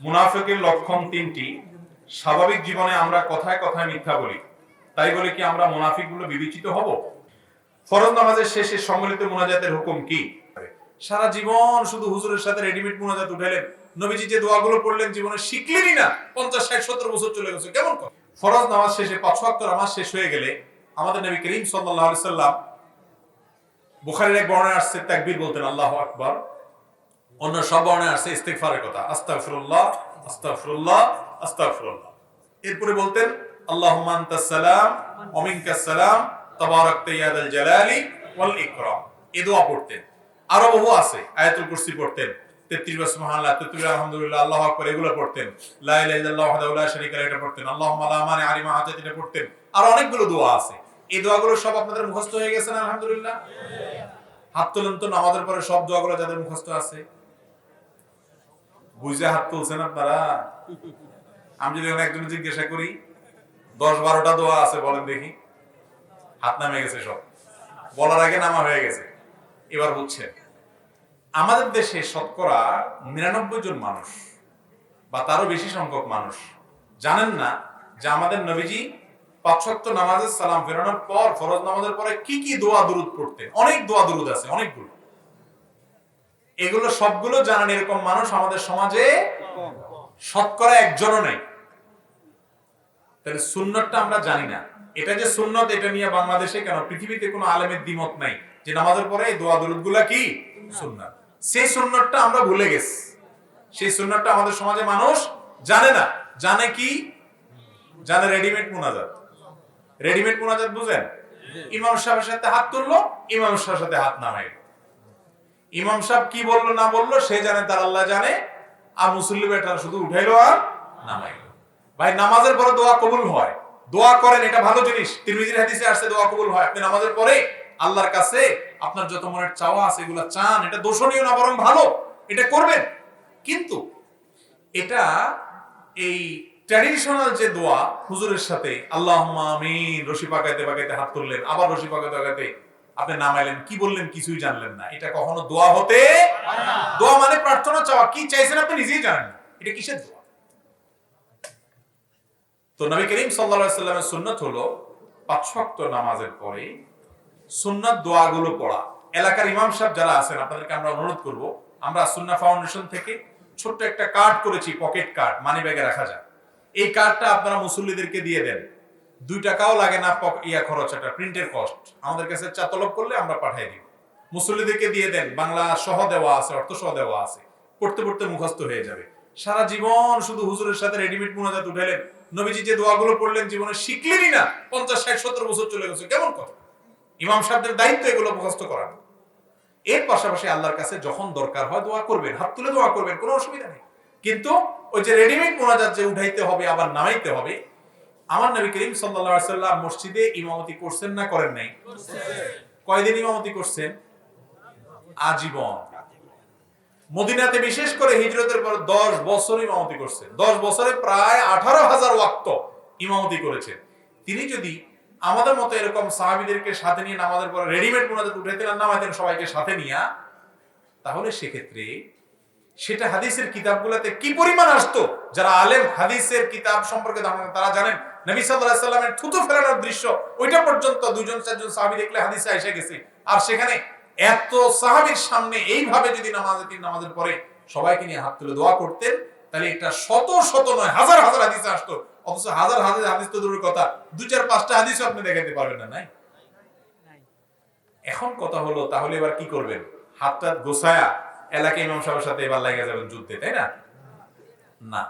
মুনাফিকের লক্ষণ তিনটি। স্বাভাবিক জীবনে আমরা কথায় কথায় মিথ্যা বলি। তাই বলে কি আমরা মুনাফিকগুলো বিবেচিত হব? ফরজ নামাজের শেষে সম্মিলিত মুনাজাতের হুকুম কি? সারা জীবন শুধু হুজুরের সাথে রেডিমেড মুনাজাত উঠালেন নবীজি যে দোয়াগুলো পড়লেন জীবনে শিখলেনই না। পঞ্চাশ, ষাট, সত্তর বছর চলে গেছে। কেমন? ফরজ নামাজ শেষে পাঁচ ওয়াক্ত নামাজ শেষ হয়ে গেলে আমাদের নবী করিম আলাইহি সাল্লাম বুখারীর এক বর্ণনায় আসছে, তাকবীর বলতেন, আল্লাহু আকবার। অন্য সব বর্ণায় আসছে ইস্তেগফারের কথা। আস্তাগফিরুল্লাহ আস্তাগফিরুল্লাহ আস্তাগফিরুল্লাহ। এরপরে বলতেন সালাম সালাম জালালি ওয়াল ইকরাম। দোয়া পড়তেন। আরও বহু আছে, আয়াতুল কুরসি পড়তেন 33 বার সুবহানাল্লাহ 33 আলহামদুলিল্লাহ, আল্লাহু এগুলো পড়তেন। লা ইলাহা ইল্লাল্লাহু ওয়াহদাহু এটা পড়তেন। আল্লাহুম্মা লা মানি আলিমা এটা পড়তেন। আর অনেকগুলো দোয়া আছে। এই দোয়াগুলো সব আপনাদের মুখস্থ হয়ে গেছে না, আলহামদুলিল্লাহ? হাত তুলেন তো, নামাজের পরে সব দোয়াগুলো যাদের মুখস্থ আছে। বুঝে হাত তুলছেন আপনারা? আমি যদি একজন জিজ্ঞাসা করি, দশ বারোটা দোয়া আছে, বলেন দেখি। হাত নামে গেছে সব। বলার আগে নামা হয়ে গেছে। এবার হচ্ছে, আমাদের দেশে শতকরা নিরানব্বই জন মানুষ, বা তারও বেশি সংখ্যক মানুষ, জানেন না যে আমাদের নবীজি পাঁচশক্ত নামাজের সালাম ফেরানোর পর, ফরজ নামাজের পরে কি কি দোয়া দুরুদ পড়তে অনেক দোয়া দুরুদ আছে, অনেকগুলো। এগুলো সবগুলো জানেন এরকম মানুষ আমাদের সমাজে শতকরা একজনও নেই। তাহলে সুন্নতটা আমরা জানি না। এটা যে সুন্নত, এটা নিয়ে বাংলাদেশে কেন? পৃথিবীতে কোনো আলেমের দ্বিমত নাই। যে নামাজের পরে এই দোয়া দরুদগুলা কি? সুন্নাত। সেই সুন্নতটা আমরা ভুলে গেছি। সেই সুন্নতটা আমাদের সমাজে মানুষ জানে না। জানে কি? জানে রেডিমেড মুনাজাত। রেডিমেড মুনাজাত বুঝেন? ইমাম সাহেবের সাথে হাত তুললো, ইমাম সাহেবের সাথে হাত নামাইল। ইমাম সাহেব কি বলল, না বলল, সে জানে, তার আল্লাহ জানে। আর মুসল্লি বেটার শুধু উঠাইলো আর নামাইলো। ভাই, নামাজের পরে দোয়া কবুল হয়। দোয়া করেন, এটা ভালো জিনিস। তিরমিজির হাদিসে আসছে, দোয়া কবুল হয়। আপনি নামাজের পরে আল্লাহর কাছে আপনার যত মনের চাওয়া আছে, এগুলো চান। এটা দোষণীয় না, বরং ভালো। এটা করবেন। কিন্তু এটা এই ট্র্যাডিশনাল যে দোয়া, হুজুরের সাথে আল্লাহ আমিন, রশি পাকাইতে পাকাইতে হাত তুললেন, আবার রশি পাকাইতে পাকাইতে আপনি নামাইলেন, কি বললেন কিছুই জানলেন না। এটা কখনো দোয়া হতে দোয়া মানে প্রার্থনা চাওয়া। কি চাইছেন আপনি নিজেই জানেন এটা কিসের দোয়া? তো নবী করিম আলাইহি সাল্লামের সুন্নাত হলো পাঁচ নামাজের পরে সুন্নাত দোয়াগুলো পড়া। এলাকার ইমাম সাহেব যারা আছেন, আপনাদেরকে আমরা অনুরোধ করব, আমরা সুন্না ফাউন্ডেশন থেকে ছোট্ট একটা কার্ড করেছি, পকেট কার্ড মানি ব্যাগে রাখা যায়। এই কার্ডটা আপনারা মুসল্লিদেরকে দিয়ে দেন। দুই টাকাও লাগে না ইয়া খরচ, একটা প্রিন্টের কস্ট আমাদের কাছে চা তলব করলে আমরা পাঠিয়ে দিব। মুসল্লিদেরকে দিয়ে দেন, বাংলা সহ দেওয়া আছে, অর্থ সহ দেওয়া আছে। পড়তে পড়তে মুখস্থ হয়ে যাবে। সারা জীবন শুধু হুজুরের সাথে রেডিমেড মুনাজাত উঠালেন নবীজি যে দোয়াগুলো পড়লেন জীবনে শিখলেনই না। পঞ্চাশ, ষাট, সত্তর বছর চলে গেছে, কেমন কথা? ইমাম সাহেবদের দায়িত্ব এগুলো মুখস্থ করানো এর পাশাপাশি আল্লাহর কাছে যখন দরকার হয় দোয়া করবেন, হাত তুলে দোয়া করবেন, কোনো অসুবিধা নেই। কিন্তু ওই যে রেডিমেড মোনাজাত যে উঠাইতে হবে, আবার নামাইতে হবে আমার নবী করিম আলাইহি সাল্লাম মসজিদে ইমামতি করছেন না করেন নাই? কয়দিন ইমামতি করছেন? আজীবন। মদিনাতে বিশেষ করে হিজরতের পর দশ বছর ইমামতি করছেন। দশ বছরে প্রায় আঠারো হাজার ওয়াক্ত ইমামতি করেছেন। তিনি যদি আমাদের মতো এরকম সাহাবিদেরকে সাথে নিয়ে নামাজের পরে রেডিমেড মোনাজাত উঠাইতেন আর নামাইতেন সবাইকে সাথে নিয়ে, তাহলে সেক্ষেত্রে সেটা হাদিসের কিতাবগুলোতে কি পরিমাণ আসতো? যারা আলেম, হাদিসের কিতাব সম্পর্কে তারা জানেন নবী থুতু ফেলানোর দৃশ্য, ওইটা পর্যন্ত দুজন চারজন সাহাবী দেখলে হাদিসে এসে গেছে। আর সেখানে এত সাহাবীর সামনে এইভাবে যদি নামাজের পরে সবাইকে নিয়ে হাত তুলে দোয়া করতেন, তাহলে এটা শত শত নয়, হাজার হাজার হাদিসে আসতো। অথচ হাজার হাজার হাদিস তো দূরের কথা দু চার, পাঁচটা হাদিসও আপনি দেখাতে পারবেন না, নাই? এখন কথা হলো, তাহলে এবার কি করবেন? হাতটা গোছায়া এলাকা ইমাম সাহেবের সাথে এবার লাগে যাবেন যুদ্ধে, তাই না? না।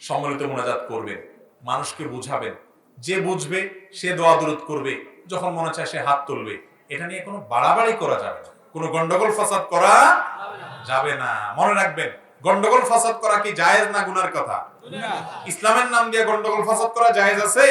সম্মিলিত মোনাজাত করবেন। মানুষকে বুঝাবেন। যে বুঝবে সে দোয়া দূরত করবে যখন মনে চায় সে হাত তুলবে। এটা নিয়ে কোনো বাড়াবাড়ি করা যাবে না। কোনো গন্ডগোল ফাসাদ করা যাবে না। মনে রাখবেন গন্ডগোল ফাসাদ করা কি জায়েজ না গুনার কথা? ইসলামের নাম দিয়ে গন্ডগোল ফাসাদ করা জায়েজ আছে?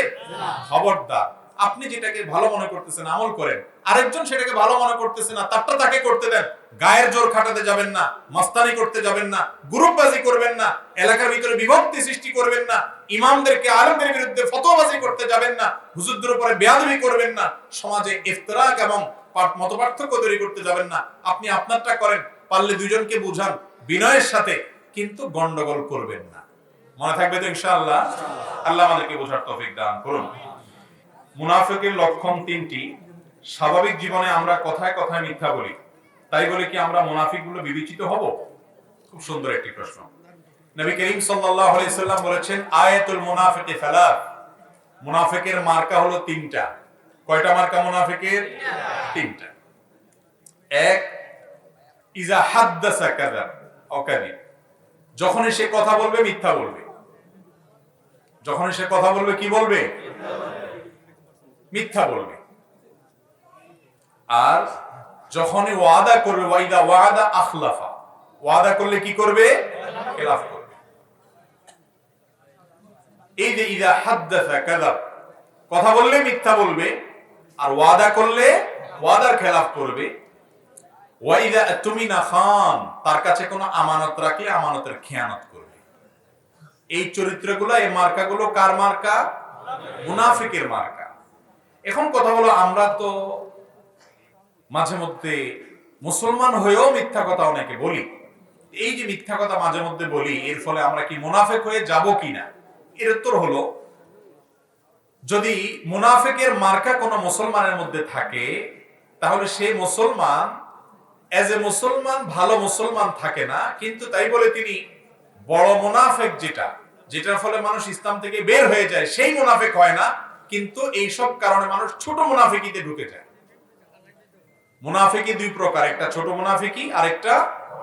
খবরদার। আপনি যেটাকে ভালো মনে করতেছেন আমল করেন। আরেকজন সেটাকে ভালো মনে করতেছে না তারটা তাকে করতে দেন। গায়ের জোর খাটাতে যাবেন না, মাস্তানি করতে যাবেন না গ্রুপবাজি করবেন না, এলাকার ভিতরে বিভক্তি সৃষ্টি করবেন না, ইমামদেরকে, আলমদের বিরুদ্ধে ফতোয়াবাজি করতে যাবেন না, হুজুরদের উপরে বেয়াদবি করবেন না, সমাজে ইফতরাক এবং পার- মতপার্থক্য তৈরি করতে যাবেন না। আপনি আপনারটা করেন, পারলে দুজনকে বুঝান বিনয়ের সাথে, কিন্তু গন্ডগোল করবেন না। মনে থাকবে তো ইনশাআল্লাহ? আল্লাহ আমাদেরকে বোঝার তৌফিক দান করুন। মুনাফিকের লক্ষণ তিনটি। স্বাভাবিক জীবনে আমরা কথায় কথায় মিথ্যা বলি। তাই বলে কি আমরা মুনাফিকগুলো বিবেচিত হব? খুব সুন্দর একটি প্রশ্ন। নবী করিম সাল্লাল্লাহু আলাইহি সাল্লাম বলেছেন, আয়াতুল মুনাফিকি সালাত মুনাফিকের মার্কা হলো তিনটা। কয়টা মার্কা মুনাফিকের? তিনটা। এক, ইজা হাদ্দাসা যখনই সে কথা বলবে, মিথ্যা বলবে। যখনই সে কথা বলবে, কি বলবে? মিথ্যা বলবে। আর যখনই ওয়াদা করবে, ওয়াইদা ওয়াদা আখলাফা। ওয়াদা করলে কি করবে? খেলাফ করবে। এই যে ইদা হাদ্দাসা কথা বললে মিথ্যা বলবে, আর ওয়াদা করলে ওয়াদার খেলাফ করবে। ওয়াইদা খান, তার কাছে কোনো আমানত রাখলে আমানতের খেয়ানত করবে। এই চরিত্রগুলো, এই মার্কাগুলো কার মার্কা? মুনাফিকের মার্কা। এখন কথা হলো, আমরা তো মাঝে মধ্যে মুসলমান হয়েও মিথ্যা কথা অনেকে বলি। এই যে মিথ্যা কথা মাঝে মধ্যে বলি, এর ফলে আমরা কি মুনাফেক হয়ে যাব কিনা? এর উত্তর হলো, যদি মুনাফেকের মার্কা কোনো মুসলমানের মধ্যে থাকে, তাহলে সে মুসলমান এজ এ মুসলমান, ভালো মুসলমান থাকে না, কিন্তু তাই বলে তিনি বড় মুনাফেক যেটা, যেটার ফলে মানুষ ইসলাম থেকে বের হয়ে যায়, সেই মুনাফেক হয় না। কিন্তু এই সব কারণে মানুষ ছোট মুনাফিকিতে ঢুকে যায়। মুনাফিকি দুই প্রকার, একটা ছোট মুনাফিকি আর একটা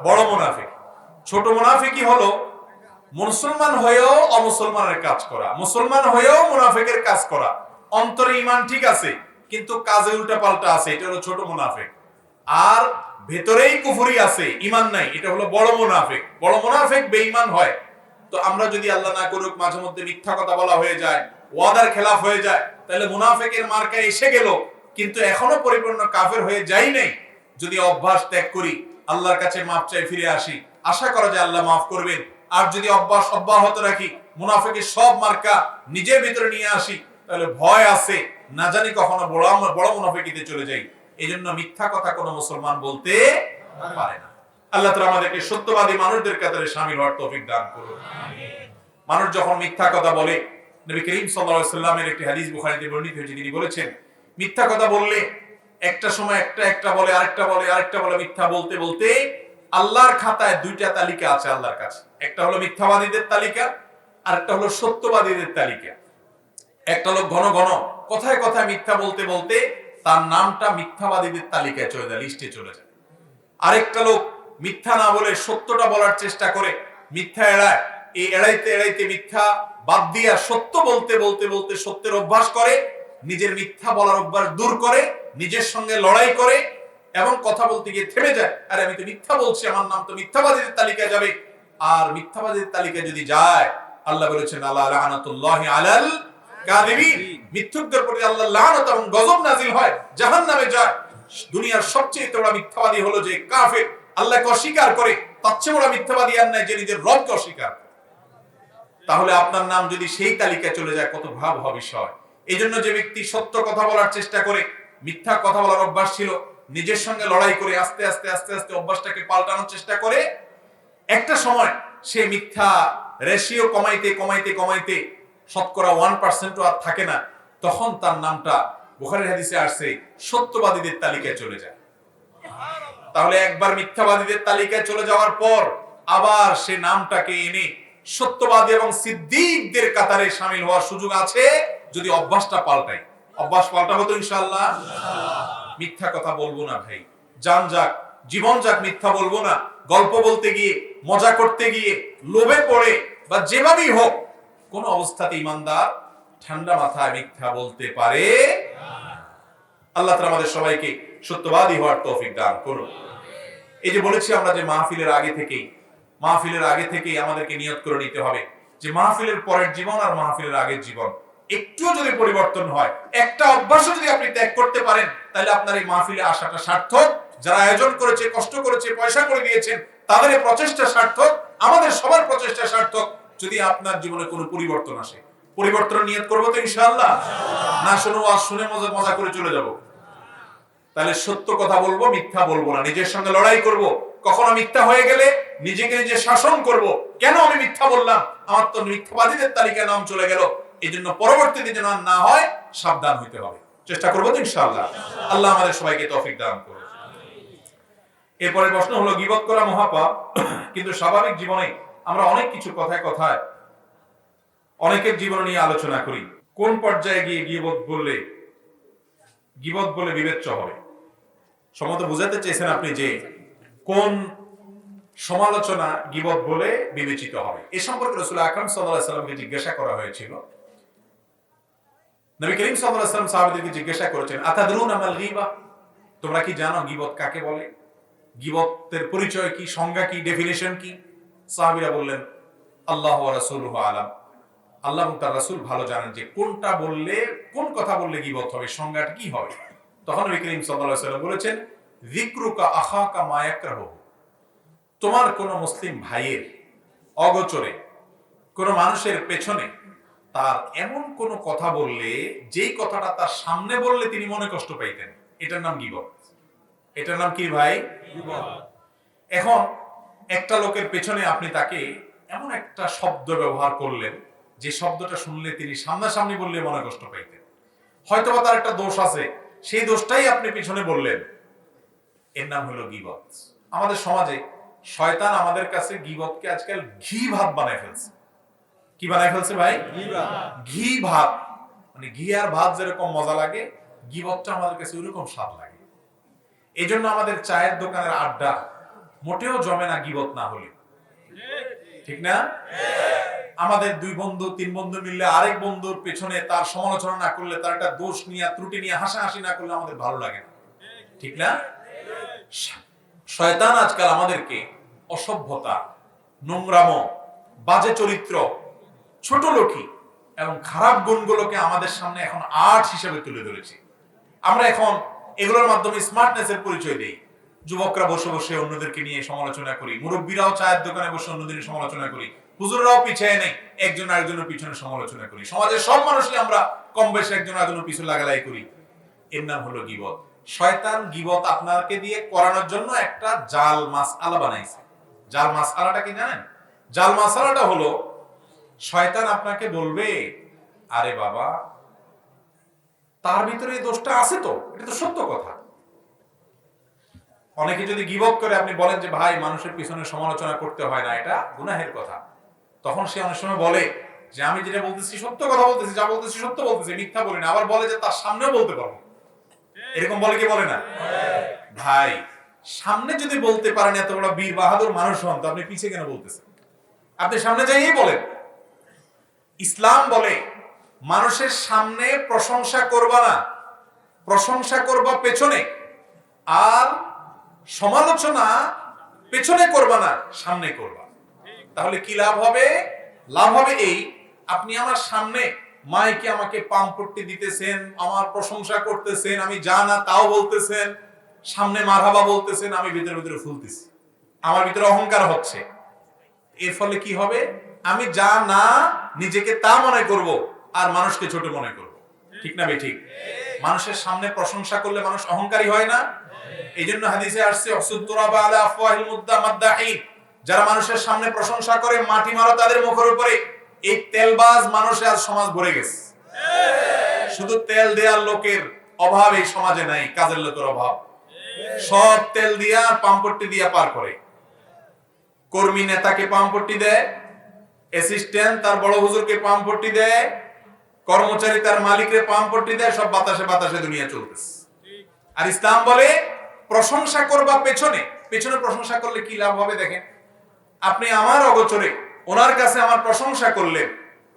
বড় মুনাফিক। ছোট মুনাফিকি হলো মুসলমান হয়েও অমুসলমানের কাজ করা, মুসলমান হয়েও মুনাফিকের কাজ করা। অন্তরে ইমান ঠিক আছে, কিন্তু কাজে উল্টা পাল্টা আছে, এটা হলো ছোট মুনাফিক। আর ভেতরেই কুফুরি আছে ইমান নাই, এটা হলো বড় মুনাফিক। বড় মুনাফিক বেঈমান হয়। তো আমরা যদি আল্লাহ না করুক, মাঝে মধ্যে মিথ্যা কথা বলা হয়ে যায়। ওয়াদার খেলাফ হয়ে যায়। তাহলে মুনাফিকের মার্কা এসে গেল, কিন্তু এখনও পরিপূর্ণ কাফের হয়ে যাই নাই। যদি অভ্যাস ত্যাগ করি, আল্লাহর কাছে মাপ চাই ফিরে আসি। আশা করা যায় আল্লাহ মাফ করবেন। আর যদি অভ্যাস অব্যাহত রাখি, মুনাফিকের সব মার্কা নিজের ভিতরে নিয়ে আসি, তাহলে ভয় আছে, না জানি কখনো বড় বড় মুনাফিকিতে চলে যাই। এই জন্য মিথ্যা কথা কোনো মুসলমান বলতে পারে না। আল্লাহ তাআলা আমাদেরকে সত্যবাদী মানুষদের কাতারে শামিল হওয়ার তৌফিক দান করুন। মানুষ যখন মিথ্যা কথা বলে নবী করিম সাল্লামের একটি হাদিস বুখারীতে বর্ণিত হয়েছে। তিনি বলেছেন, মিথ্যা কথা বললে একটা সময় একটা একটা বলে, আরেকটা বলে আরেকটা বলে মিথ্যা বলতে বলতে আল্লাহর খাতায় দুইটা তালিকা আছে আল্লাহর কাছে। একটা হলো মিথ্যাবাদীদের তালিকা হলো সত্যবাদীদের তালিকা। একটা লোক ঘন ঘন, কথায় কথায় মিথ্যা বলতে বলতে তার নামটা মিথ্যাবাদীদের তালিকায় চলে যায় লিস্টে চলে যায়। আরেকটা লোক মিথ্যা না বলে সত্যটা বলার চেষ্টা করে, মিথ্যা এড়ায় এই এড়াইতে এড়াইতে মিথ্যা বাদ দিয়া সত্য বলতে বলতে বলতে সত্যের অভ্যাস করে, নিজের মিথ্যা বলার অভ্যাস দূর করে, নিজের সঙ্গে লড়াই করে এবং কথা বলতে গিয়ে থেমে যায়। আরে আমি তো মিথ্যা বলছি, আমার নাম তো মিথ্যাবাদীদের তালিকায় যাবে। আর মিথ্যাবাদীদের তালিকায় যদি যায়, আল্লাহ বলেছেন আল্লাহ লানাতুল্লাহি আলাল কাযিবিন। মিথ্যুকদের প্রতি আল্লাহ লানত এবং গজব নাজিল হয়, জাহান্নামে যায়। দুনিয়ার সবচেয়ে বড় মিথ্যাবাদী হলো যে কাফের। আল্লাহকে অস্বীকার করে, তার চেয়ে বড় মিথ্যাবাদী আর নাই যে নিজের রবকে অস্বীকার করে। তাহলে আপনার নাম যদি সেই তালিকায় চলে যায়, কত ভাব হবে এই জন্য যে ব্যক্তি সত্য কথা বলার চেষ্টা করে, মিথ্যা কথা বলার অভ্যাস ছিল, নিজের সঙ্গে লড়াই করে আস্তে আস্তে আস্তে আস্তে অভ্যাসটাকে পাল্টানোর চেষ্টা করে, একটা সময় সে মিথ্যা রেশিও কমাইতে কমাইতে কমাইতে শতকরা ওয়ান পার্সেন্টও আর থাকে না, তখন তার নামটা বুখারের হাদিসে আসছে, সত্যবাদীদের তালিকায় চলে যায়। তাহলে একবার মিথ্যাবাদীদের তালিকায় চলে যাওয়ার পর আবার সে নামটাকে এনে সত্যবাদী এবং সিদ্দিকদের কাতারে সামিল হওয়ার সুযোগ আছে যদি অভ্যাসটা পাল্টাই। অভ্যাস পাল্টাবো তো ইনশাআল্লাহ? মিথ্যা কথা বলব না ভাই। যান যাক, জীবন যাক, মিথ্যা বলব না। গল্প বলতে গিয়ে, মজা করতে গিয়ে, লোভে পড়ে বা যেভাবেই হোক, কোন অবস্থাতে ইমানদার ঠান্ডা মাথায় মিথ্যা বলতে পারে আল্লাহ তাআলা আমাদের সবাইকে সত্যবাদী হওয়ার তৌফিক দান করুন। এই যে বলেছি আমরা যে মাহফিলের আগে থেকেই মাহফিলের আগে থেকেই আমাদেরকে নিয়ত করে নিতে হবে যে মাহফিলের পরের জীবন আর মাহফিলের আগের জীবন। একটুও যদি পরিবর্তন হয়, একটা অভ্যাসও যদি আপনি ত্যাগ করতে পারেন, তাহলে আপনার এই মাহফিলে আসাটা সার্থক। যারা আয়োজন করেছে, কষ্ট করেছে, পয়সা করে দিয়েছেন, তাদের প্রচেষ্টা সার্থক, আমাদের সবার প্রচেষ্টা সার্থক, যদি আপনার জীবনে কোনো পরিবর্তন আসে। পরিবর্তন নিয়ত করব তো ইনশাআল্লাহ? না শুনো আর শুনে মজা মজা করে চলে যাব। তাহলে সত্য কথা বলব, মিথ্যা বলব না। নিজের সঙ্গে লড়াই করব। কখনো মিথ্যা হয়ে গেলে নিজেকে নিজে শাসন করব। কেন আমি মিথ্যা বললাম? আমার তো মিথ্যাবাদীদের তালিকায় নাম চলে গেল। এই জন্য পরবর্তীতে যেন না হয়, সাবধান হইতে হবে। চেষ্টা করব ইনশাআল্লাহ। আল্লাহ আমাদের সবাইকে তৌফিক দান করুন এরপরে প্রশ্ন হলো, গিবত করা মহাপাপ, কিন্তু স্বাভাবিক জীবনে আমরা অনেক কিছু কথায় কথায় অনেকের জীবন নিয়ে আলোচনা করি। কোন পর্যায়ে গিয়ে গিবত বললে, গিবত বলে বিবেচ্য হবে? সম্ভবত বুঝাতে চেয়েছেন আপনি যে কোন সমালোচনা গিবত বলে বিবেচিত হবে? এ সম্পর্কে রসুল আকরম সাল্লাহ সাল্লামকে জিজ্ঞাসা করা হয়েছিল। নবী করিম সাল্লাহ সাল্লাম সাহাবাদেরকে জিজ্ঞাসা করেছেন, আতাদরুন আমাল গিবা? তোমরা কি জানো গিবত কাকে বলে? গিবতের পরিচয় কি? সংজ্ঞা কি? ডেফিনেশন কি? সাহাবিরা বললেন, আল্লাহ রাসূল আলাম। আল্লাহ এবং তার রাসূল ভালো জানেন যে কোনটা বললে, কোন কথা বললে গিবত হবে, সংজ্ঞাটা কি হবে? তখন নবী করিম সাল্লাল্লাহু আলাইহি ওয়াসাল্লাম বলেছেন যিকরুকা আখাকা মা ইয়াকরাহু তোমার কোন মুসলিম ভাইয়ের অগোচরে কোন মানুষের পেছনে তার এমন কোন কথা বললে যেই কথাটা তার সামনে বললে তিনি মনে কষ্ট পাইতেন। এটার নাম গিবত। এটার নাম কি ভাই? এখন একটা লোকের পেছনে আপনি তাকে এমন একটা শব্দ ব্যবহার করলেন যে শব্দটা শুনলে তিনি সামনাসামনি বললে মনে কষ্ট পাইতেন। হয়তোবা তার একটা দোষ আছে সেই দোষটাই আপনি পিছনে বললেন। এর নাম হলো গিবত। আমাদের সমাজে শয়তান আমাদের কাছে গিবতকে আজকাল ঘি ভাত বানায় ফেলছে। কি বানায় ফেলছে ভাই? ঘি ভাত মানে ঘি আর ভাত যেরকম মজা লাগে গিবতটা আমাদের কাছে ওইরকম স্বাদ লাগে। এই জন্য আমাদের চায়ের দোকানের আড্ডা মোটেও জমে না গিবত না হলে। ঠিক না? আমাদের দুই বন্ধু তিন বন্ধু মিললে আরেক বন্ধুর পেছনে তার সমালোচনা না করলে তার একটা দোষ নিয়ে ত্রুটি নিয়ে হাসাহাসি না করলে আমাদের ভালো লাগে না। ঠিক না? শয়তান আজকাল আমাদেরকে অসভ্যতা, নোংরাম, বাজে চরিত্র, ছোট লোকই এবং খারাপ গুণগুলোকে আমাদের সামনে এখন আর্ট হিসেবে তুলে ধরেছে। আমরা এখন এগুলোর মাধ্যমে স্মার্টনেসের পরিচয় দেই। যুবকরা বসে বসে অন্যদেরকে নিয়ে সমালোচনা করি। মুরব্বীরাও চায়ের দোকানে বসে অন্যদের সমালোচনা করি। হুজুররাও পিছিয়ে নেই, একজন আরেকজনের পিছনে সমালোচনা করি। সমাজের সব মানুষই আমরা কম বেশি একজন আরেকজনের পিছনে লাগালাই করি। এর নাম হলো গিবত। শয়তান গিবত আপনাকে দিয়ে করানোর জন্য একটা জাল মাস আলা বানাইছে। জাল মাস আলাটা কি জানেন? জাল মাসালাটা হলো, শয়তান আপনাকে বলবে, আরে বাবা, তার ভিতরে এই দোষটা আছে তো, এটা তো সত্য কথা। অনেকে যদি গিবত করে, আপনি বলেন যে, ভাই, মানুষের পিছনে সমালোচনা করতে হয় না, এটা গুনাহের কথা। তখন সে অনেক সময় বলে যে, আমি যেটা বলতেছি সত্য কথা বলতেছি, যা বলতেছি সত্য বলতেছি, মিথ্যা বলি না। আবার বলে যে, তার সামনেও বলতে পারব এরকম বলে কি বলে না? ভাই, সামনে যদি বলতে পারেন এত বড় বীর বাহাদুর মানুষ হন, তো আপনি পিছিয়ে কেন বলতেছেন? আপনি সামনে যাইয়েই বলেন। ইসলাম বলে, মানুষের সামনে প্রশংসা করবা না, প্রশংসা করবা পেছনে, আর সমালোচনা পেছনে করবা না, সামনে করবা। তাহলে কি লাভ হবে? লাভ হবে এই, আপনি আমার সামনে মাইকে আমাকে পাম্পট্টি দিতেছেন, আমার প্রশংসা করতেছেন, আমি যা না তাও বলতেছেন, সামনে মারহাবা বলতেছেন, আমি ভিতরে ভিতরে ফুলতেছি। আমার ভিতরে অহংকার হচ্ছে। এর ফলে কি হবে? আমি যা না নিজেকে তা মনে করব আর মানুষকে ছোট মনে করব। ঠিক না ঠিক মানুষের সামনে প্রশংসা করলে মানুষ অহংকারী হয় না? এই জন্য হাদিসে আসছে যারা মানুষের সামনে প্রশংসা করে, মাটি মারো তাদের মুখের উপরে। এই তেলবাজ মানুষে আর সমাজ ভরে গেছে। শুধু তেল দেওয়ার লোকের অভাব এই সমাজে নাই, কাজের লোকের অভাব। সব তেল দিয়া পাম্পট্টি দিয়া পার করে। কর্মী নেতাকে পাম্পট্টি দেয় অ্যাসিস্ট্যান্ট তার বড় হুজুরকে পাম্পট্টি দেয়, কর্মচারী তার মালিকরে পাম্পট্টি দেয়, সব বাতাসে বাতাসে দুনিয়া চলতেছে। আর ইসলাম বলে, প্রশংসা করবা পেছনে। পেছনে প্রশংসা করলে কি লাভ হবে দেখেন? আপনি আমার অগোচরে ওনার কাছে আমার প্রশংসা করলেন,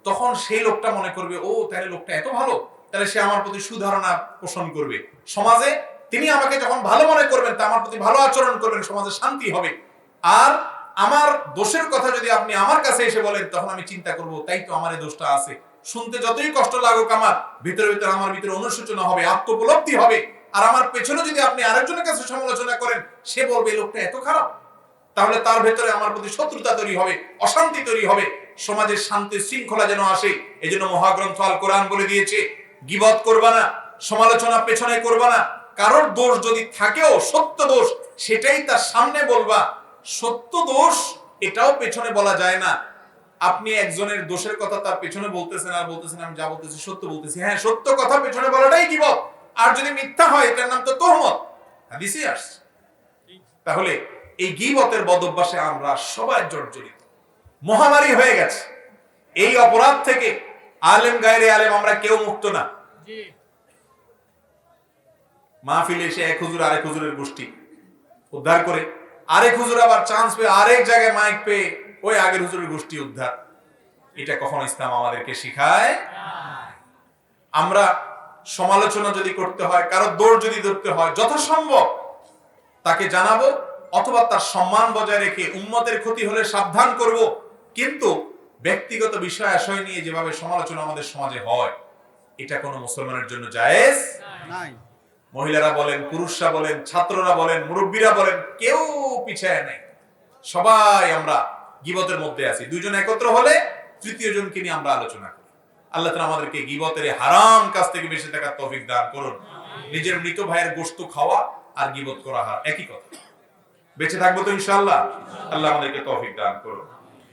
তখন সেই লোকটা মনে করবে, ও, তাহলে লোকটা এত ভালো, তাহলে সে আমার প্রতি সুধারণা পোষণ করবে। সমাজে তিনি আমাকে যখন ভালো মনে করবেন, তা আমার প্রতি ভালো আচরণ করবেন, সমাজে শান্তি হবে। আর আমার দোষের কথা যদি আপনি আমার কাছে এসে বলেন, তখন আমি চিন্তা করব, তাই তো আমার এই দোষটা আছে। শুনতে যতই কষ্ট লাগুক আমার, ভিতরে ভিতরে আমার ভিতরে অনুশোচনা হবে, আত্মোপলব্ধি হবে। আর আমার পেছনে যদি আপনি আরেকজনের কাছে সমালোচনা করেন, সে বলবে লোকটা এত খারাপ। তাহলে তার ভেতরে আমার প্রতি শত্রুতা তৈরি হবে, অশান্তি তৈরি হবে, সমাজের শান্তি শৃঙ্খলা যেন আসে এই জন্য মহাগ্রন্থ আল কোরআন বলে দিয়েছে, গিবত করবা না, সমালোচনা পেছনে করবা না, কারোর দোষ যদি থাকেও, সত্য দোষ, সেটাই তার সামনে বলবা, সত্য দোষ, এটাও পেছনে বলা যায় না। আপনি একজনের দোষের কথা তার পেছনে বলতেছেন, আর বলতেছেন, আমি যা বলতেছি, সত্য বলতেছি। হ্যাঁ সত্য কথা পেছনে বলাটাই বল আর যদি মিথ্যা হয়, এটার নাম তো তোহমত। হাদিসে আসছে। তাহলে এই গিবতের বদভ্যাসে আমরা সবাই জর্জরিত। মহামারী হয়ে গেছে। এই অপরাধ থেকে আলেম গায়রে আলেম আমরা কেউ মুক্ত না। মাহফিলে এসে এক হুজুর আরেক হুজুরের গোষ্ঠী উদ্ধার করে আরেক হুজুর আবার চান্স পেয়ে আরেক জায়গায় মাইক পেয়ে ওই আগের হুজুরের গোষ্ঠী উদ্ধার। এটা কখন ইসলাম আমাদেরকে শিখায় আমরা সমালোচনা যদি করতে হয় কারও দৌড় যদি ধরতে হয় যথাসম্ভব তাকে জানাব অথবা তার সম্মান বজায় রেখে উম্মতের ক্ষতি হলে সাবধান করব। কিন্তু ব্যক্তিগত বিষয় আশয় নিয়ে যেভাবে সমালোচনা আমাদের সমাজে হয় এটা কোনো মুসলমানের জন্য জায়েজ? নাই। মহিলারা বলেন পুরুষরা বলেন ছাত্ররা বলেন মুরব্বীরা বলেন কেউ পিছায় নেই। সবাই আমরা গিবতের মধ্যে আছি। দুজন একত্র হলে তৃতীয় জনকে নিয়ে আমরা আলোচনা করি। আল্লাহ তাআলা আমাদেরকে গিবতের হারাম কাজ থেকে বেঁচে থাকার তৌফিক দান করুন। নিজের মৃত ভাইয়ের গোশত খাওয়া আর গিবত করা হার একই কথা। বেঁচে থাকব তো ইনশাল্লাহ আল্লাহ আমাদেরকে তৌফিক দান করুন